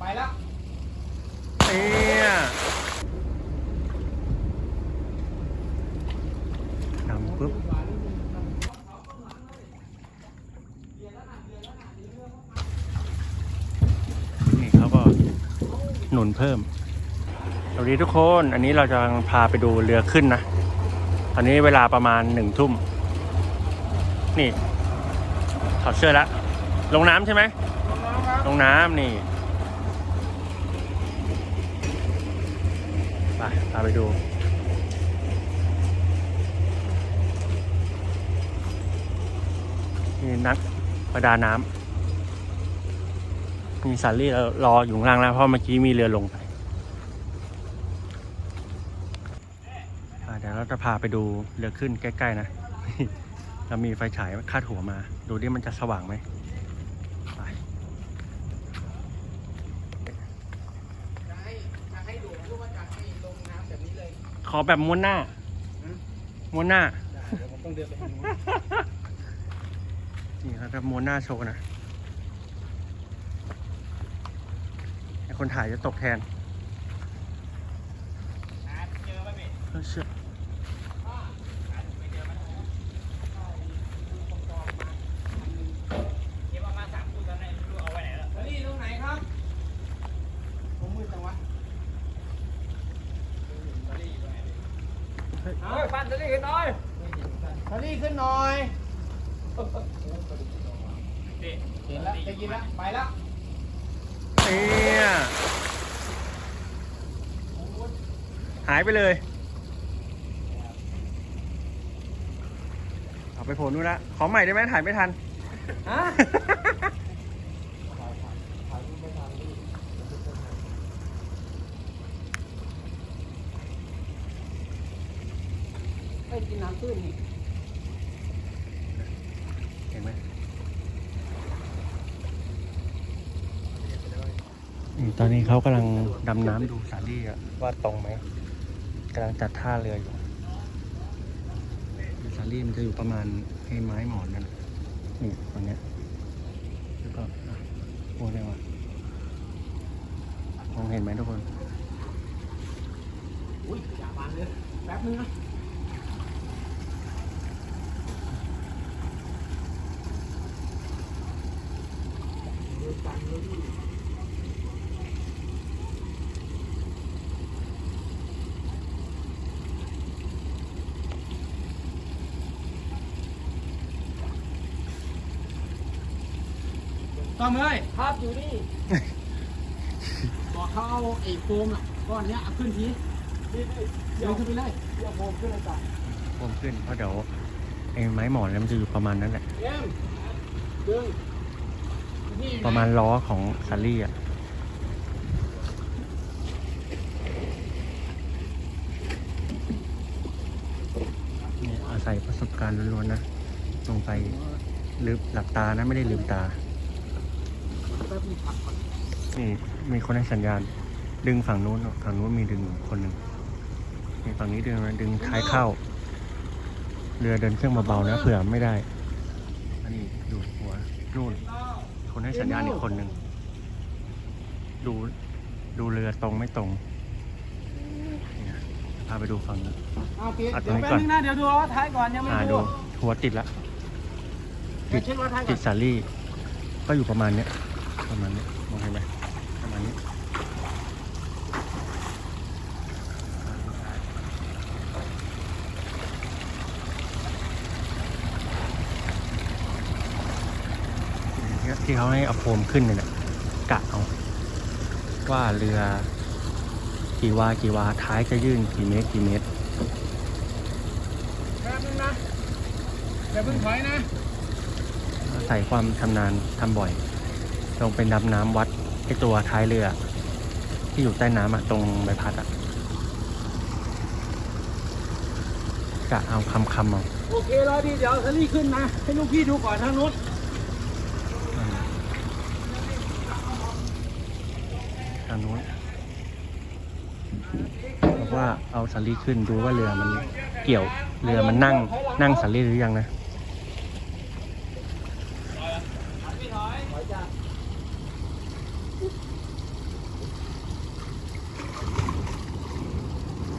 ไปแล้วเนี่ยนำปุ๊บนี่เขาก็หนุนเพิ่มสวัสดีทุกคนอันนี้เราจะพาไปดูเรือขึ้นนะตอนนี้เวลาประมาณหนึ่งทุ่ม นี่ถอดเสื้อแล้วลงน้ำใช่ไหมลงน้ำนี่ ไปพาไปดูนี่นักประดาน้ำมีสาลี่รออยู่ข้างล่างแล้วเพราะเมื่อกี้มีเรือลงไปเดี๋ยวเราจะพาไปดูเรือขึ้นใกล้ ๆ นะ เรามีไฟฉายคาดหัวมา ดูดิมันจะสว่างไหมไป จะให้จะให้ดูหรือว่าจะให้ลงน้ำแบบนี้เลย ขอแบบม้วนหน้าม้วนหน้าเดี๋ยวผมต้องเดินไปทางนู้นนี่เราจะม้วนหน้าโชว์นะไอคนถ่ายจะตกแทน เจอป่ะพี่เออเชื่อ เก็บเอามาสามคู่ตอนไหนไม่รู้เอาไว้ไหนแล้วนี่ตรงไหนครับ ผมมืดจังวะเฮ้ยฟันทะลี่ขึ้นหน่อยทะลี่ขึ้นหน่อย เห็นแล้วจะยินแล้วไปแล้วเนี่ยหายไปเลย เอาไปโผล่นู่นละ ขอใหม่ได้ไหมถ่ายไม่ทัน ฮะไปกิ นน้ำตื้นนี่เห็นไหมนี่ตอนนี้เขากำลังดำน้ำดูสาลี่อะว่าตรงไหมกำลังจัดท่าเรืออยู่สาลี่มันจะอยู่ประมาณให้ไม้หมอนนั่นนี่ตรงเนี้ยแล้วก็อะโอ้ได้ว่ะมองเห็นไหมทุกคนอุ้ยอย่าบานเลยแป๊บนึงนะ ต้อมเอ้ยครับอยู่นี่ บอกเขาเอาไอ้โฟมอะก้อนเนี้ยเอาขึ้นทีเดี๋ยวขึ้นไปเลยเดี๋ยวโฟมขึ้นเลยจ้ะเพิ่มขึ้นเพราะเดี๋ยวไอ้ไม้หมอนเนี่ยมันจะอยู่ประมาณนั้นแหละ เอ็มดึงนี่ ประมาณล้อของซารี่อะนี่อาศัยประสบการณ์ล้วนๆนะ ลงไปลืมหลับตานะ ไม่ได้ลืมตา นี่มีคนให้สัญญาณ ดึงฝั่งนู้นฝั่งนู้นมีดึงคนหนึ่งนี่ฝั่งนี้ดึงนะดึงท้ายเข้า เรือเดินเครื่องเบาๆนะเผื่อไม่ได้ อันนี้ดูหัวนู่น คนให้สัญญาณอีกคนหนึ่ง ดูดูเรือตรงไม่ตรงนี่นะพาไปดูฝั่งนี้เอาเปียอัดเดี๋ยวไว้แป๊บก่อนนึงนะเดี๋ยวดูล้อท้ายก่อนยังไม่อ่าดูดูหัวติดละเดี๋ยวเช็คล้อท้ายก่ติอดนสาลี่ ก็อยู่ประมาณเนี้ยประมาณเนี้ยมองเห็นไหมประมาณนี้ ที่เขาให้เอาโฟมขึ้นเนี่ยนะกะเอาว่าเรือกี่วากี่วาท้ายจะยื่นกี่เมตรกี่เมตรแป๊บนึงนะอย่าเพิ่งถอยนะใส่ความชำนาญทำบ่อย ลงเป็นดำน้ำวัดไอตัวท้ายเรือ ที่อยู่ใต้น้ำอะตรงใบพัดอะกะเอาคำคำๆเอาโอเครอดีเดี๋ยวทะลี่ขึ้นนะ ให้ลูกพี่ดูก่อนทางนู้นางนู้นบอกว่าเอาสาลีขึ้นดูว่าเรือมันเกี่ยวเรือมันนั่งนั่งสาลีหรือยังนะ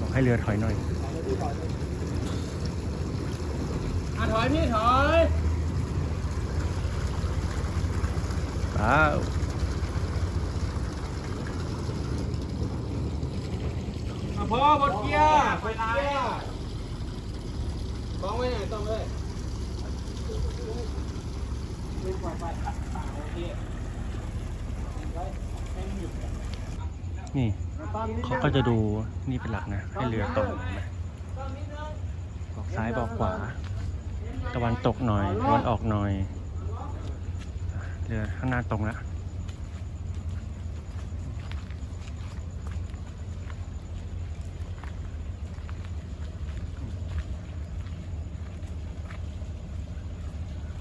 บอกให้เรือถอยหน่อยถอยพี่ถอยอ้าว อะพอบดเกียร์ไปไหนต้องไว้ไหนต้องเลยดูปล่อยไปโอเคนี่เขาก็จะดูนี่เป็นหลักนะ ให้เรือตรงนะบอกซ้ายบอกขวา ตะวันตกหน่อยตะวันออกหน่อย เรือข้างหน้าตรงแล้ว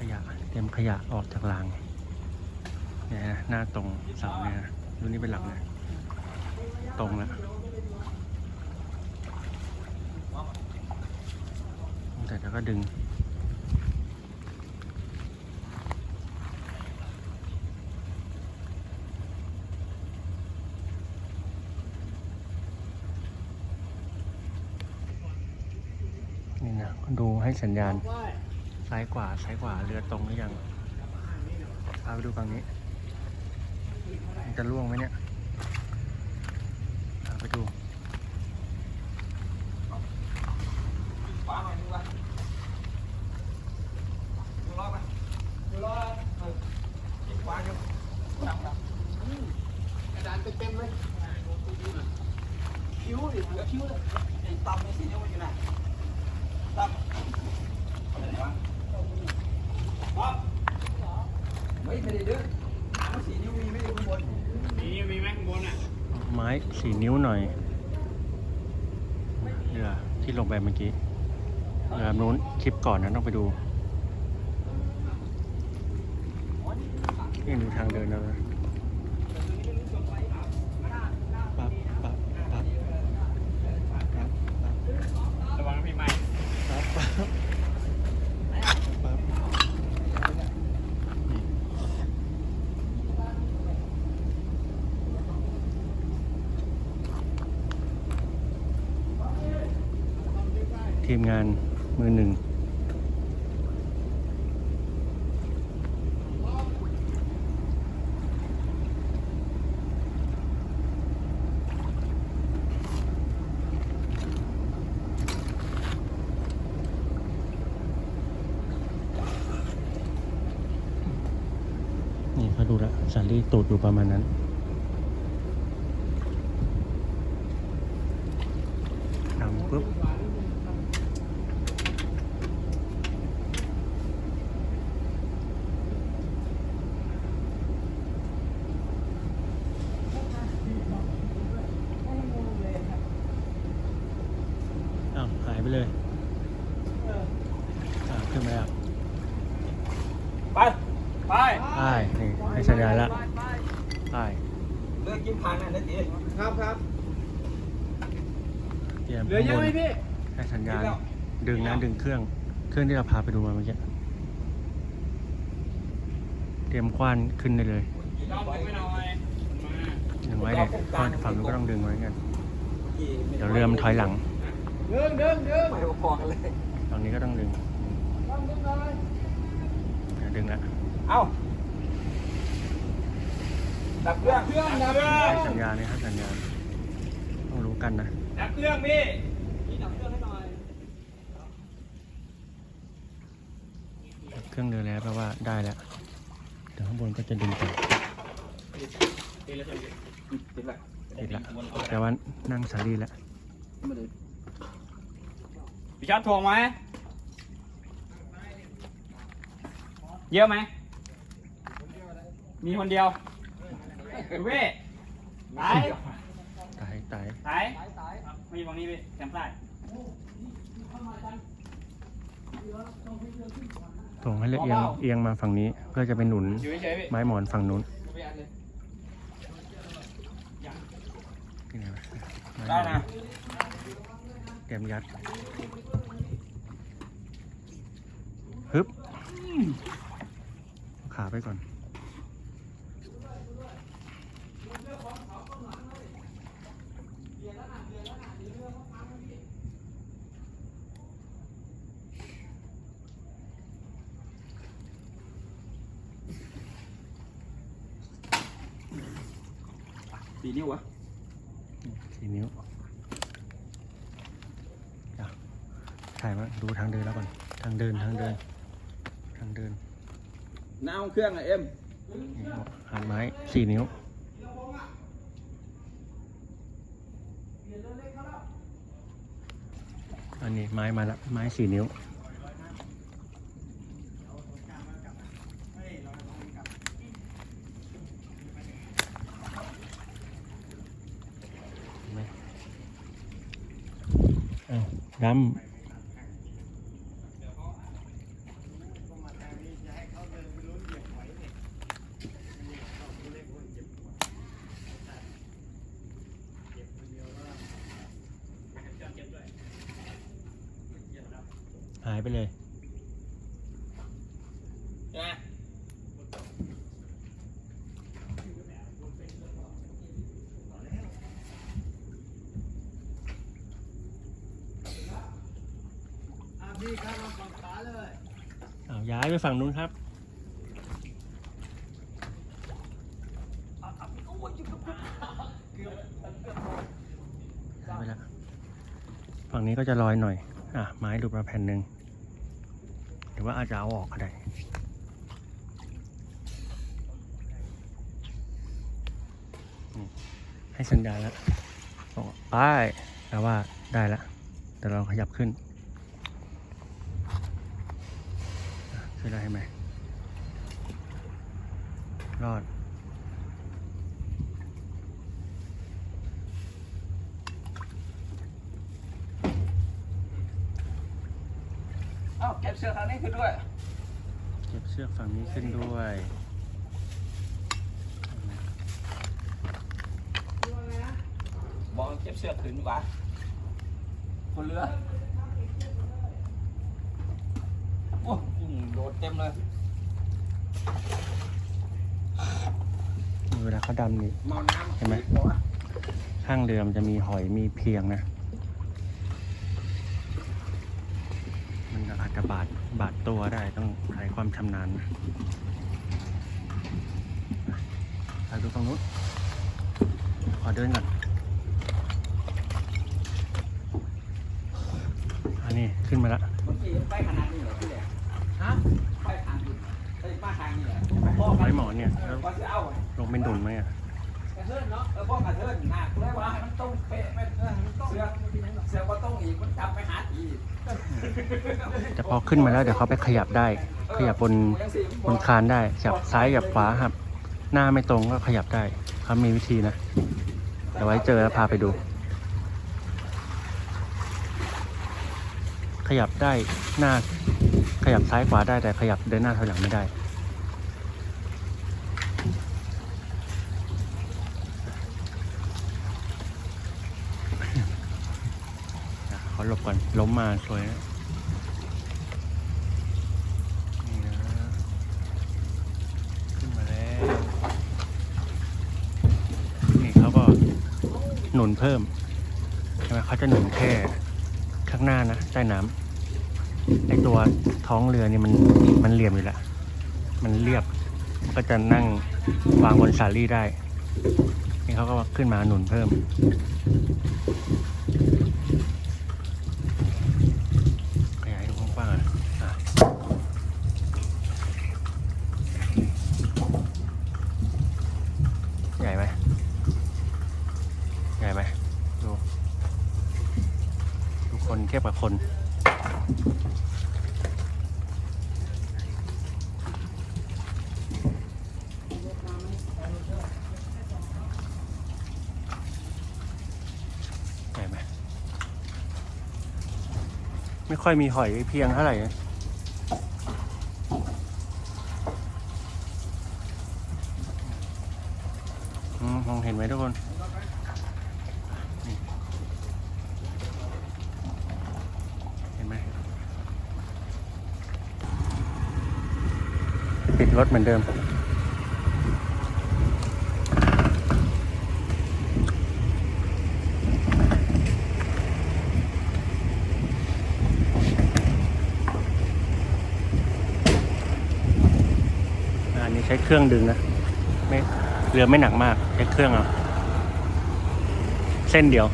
ขยะ เตรียมขยะออกจากรางเนี่ยนะหน้าตรงเสาเนี่ยนะดูนี่เป็นหลักนะตรงแล้วแต่แล้วก็ดึงนี่นะดูให้สัญญาณ ซ้ายขวาซ้ายขวาเรือตรงหรือยังพาไปดูฝั่งนี้มันจะล่วงไหมเนี่ยพาไปดู กระดานเต็มๆเลยคิ้วดิเหลือคิ้วเลยไอ้ต่ำไอ้สีนิ้วมันอยู่ไหนต่ำอะไรวะป๊อปไม่ไม่ได้เด้อเอาสีนิ้วมีไม่ได้ข้างบนสีนิ้วมีไหมข้างบนอะ ไม้สี่นิ้วหน่อยเรือที่ลงไปเมื่อกี้เรือนู้นคลิปก่อนนะต้องไปดูนี่ดูทางเดินแล้วนะปั๊บปั๊บปั๊บปั๊บปั๊บ ระวังพี่ไม้ ปั๊บปั๊บปั๊บนี่ ทีมงานมือหนึ่ง นี่เขาดูล้วสาลี่ตูดอยู่ประมาณนั้นปุ๊บ อ้าว หายไปเลยอ่าขึ้นมาแล้ว ไป ไป ใช่นี่ให้สัญญาณละใช่ เลือกกินทางนั่นนะจีครับครับ เตรียมเหลือเยอะไหมพี่ ให้สัญญาณ ดึงนะดึงเครื่อง เครื่องที่เราพาไปดูมาเมื่อกี้ เตรียมคว้านขึ้นได้เลยลองไปหน่อยดึงไว้เนี่ยคว้านฝั่งนู้นก็ต้องดึงไว้กัน เดี๋ยวเรือมันถอยหลัง ดึงดึงดึงไม่พอกันเลยฝั่งนี้ก็ต้องดึงต้องดึงเลยอะดึงละเอ้าดับเครื่องเครื่องดับเครื่องให้สัญญาณนี่ให้สัญญาณต้องรู้กันนะ ดับเครื่องพี่พี่ดับเครื่องให้หน่อยเครื่องเรือแล้วแปลว่าได้แล้วเดี๋ยวข้างบนก็จะดึงไปติดแล้วติดแล้วติดละแต่ว่านั่งสาลีแล้วพี่ชัดถ่วงไหมเยอะไหม มีคนเดียวดูพี่ไหนตายตาย ไหนมาอยู่ตรงนี้พี่แคมป์ใต้ส่งให้เรือเอียงเอียงมาฝั่งนี้เพื่อจะไปหนุนอยู่เฉยๆพี่ไม้หมอนฝั่งนู้นไปอัดเลยนี่ไงวะไม้หมได้อนนะเตรียมยัดฮึบขาไปก่อน สี่นิ้ววะสี่นิ้วเดี๋ยวถ่ายมาดูทางเดินแล้วก่อน ทางเดินทางเดิน ทางเดินน้ำเครื่องอะเอ็มนี่บอกหานไม้สี่นิ้วอันนี้ไม้มาแล้วไม้สี่นิ้ว เห็นไหม อ้าวดำหายไปเลย พี่ครับมาฝั่งขาเลย อ้าว ย้ายไปฝั่งนู้นครับไปแล้วฝั่งนี้ก็จะลอยหน่อย อะ ไม้หลุดมาแผ่นหนึ่งหรือว่าอาจจะเอาออกก็ได้ให้สัญญาณแล้วบอกว่าไปแปลว่าได้แล้วเดี๋ยวเราขยับขึ้น อะช่วยได้ไหมรอด เอ้าเก็บเชือกทางนี้ขึ้นด้วย เก็บเชือกฝั่งนี้ขึ้นด้วยบอกเก็บเชือกขึ้นดีกว่าคนเรือโอ้กุ้ง โดดเต็มเลยเวลาเขาดำนี่เมาน้ำเห็นไหมบอกว่าข้างเรือมันจะมีหอยมีเพียงนะ มันก็อาจจะบาดบาดตัวได้ต้องใช้ความชำนาญนะไปดูตรงนู้นขอเดินก่อน อันนี้ขึ้นมาแล้วเมื่อกี้ ไปขนาดนี้เหรอพี่แหละฮะไปทางนี้ไปมาทางนี้เหรอพ่อไม้หมอนเนี่ยแล้วว่าจะเอาอะลงเป็นดุนไหมอะกระเทินเนาะเออพ่อกระเทินหนักเลยว่าให้มันต้องเป๊ะไม่เออมันต้องเสือกเสือกก็ต้องอีกมันจับไปหาอีกแต่พอขึ้นมาแล้วเดี๋ยวเขาไปขยับได้ ขยับบนบนคานได้ขยับซ้ายขยับขวาครับ หน้าไม่ตรงก็ขยับได้เขามีวิธีนะเดี๋ยวไว้เจอแล้วพาไปดู ขยับได้หน้าขยับซ้ายขวาได้แต่ขยับเดินหน้าถอยหลังไม่ได้ ขอหลบก่อน ล้มมาสวยนะนี่นะขึ้นมาแล้วนี่เขาก็หนุนเพิ่มใช่ไหมเขาจะหนุนแค่ข้างหน้านะใต้น้ำ ไอตัวท้องเรือนี่มันมันเหลี่ยมอยู่แล้ว มันเรียบมันก็จะนั่งวางบนสาลี่ได้ นี่เขาก็ขึ้นมาหนุนเพิ่ม ขยายดูกว้างๆอะอะ ใหญ่ไหม ใหญ่ไหม ดู ดูคนเทียบกับคน ใหญ่ไหม ไม่ค่อยมีหอยเพียงเท่าไหร่มองเห็นไหมทุกคนเห็นไหมปิดรถเหมือนเดิม ช้เครื่องดึงนะไม่เรือไม่หนักมาก ใช้เครื่องเอาเส้นเดียว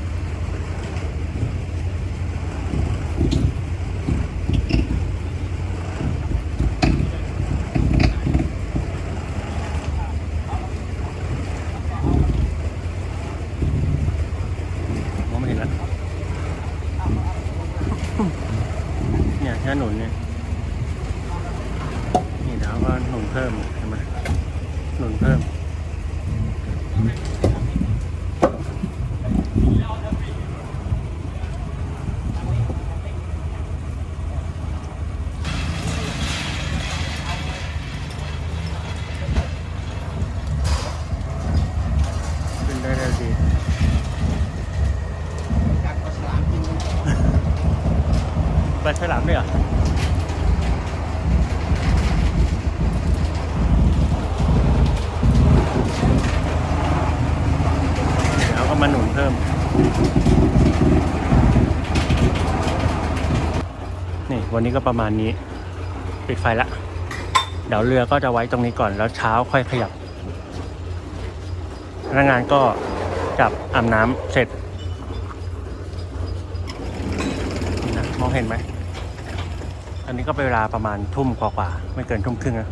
ปลาฉลามด้วยเหรอเดี๋ยวก็มาหนุนเพิ่ม นี่วันนี้ก็ประมาณนี้ ปิดไฟละ เดี๋ยวเรือก็จะไว้ตรงนี้ก่อนแล้วเช้าค่อยขยับพนักงานก็จับอาบน้ำเสร็จ มองเห็นไหม อันนี้ก็เป็นเวลาประมาณทุ่มกว่าๆไม่เกินทุ่มครึ่งนะ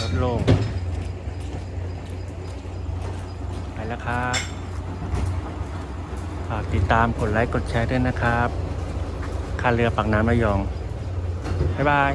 รถโล่งไปแล้วครับฝากติดตามกดไลค์กดแชร์ด้วยนะครับคาเรือปากน้ำระยอง บ๊ายบาย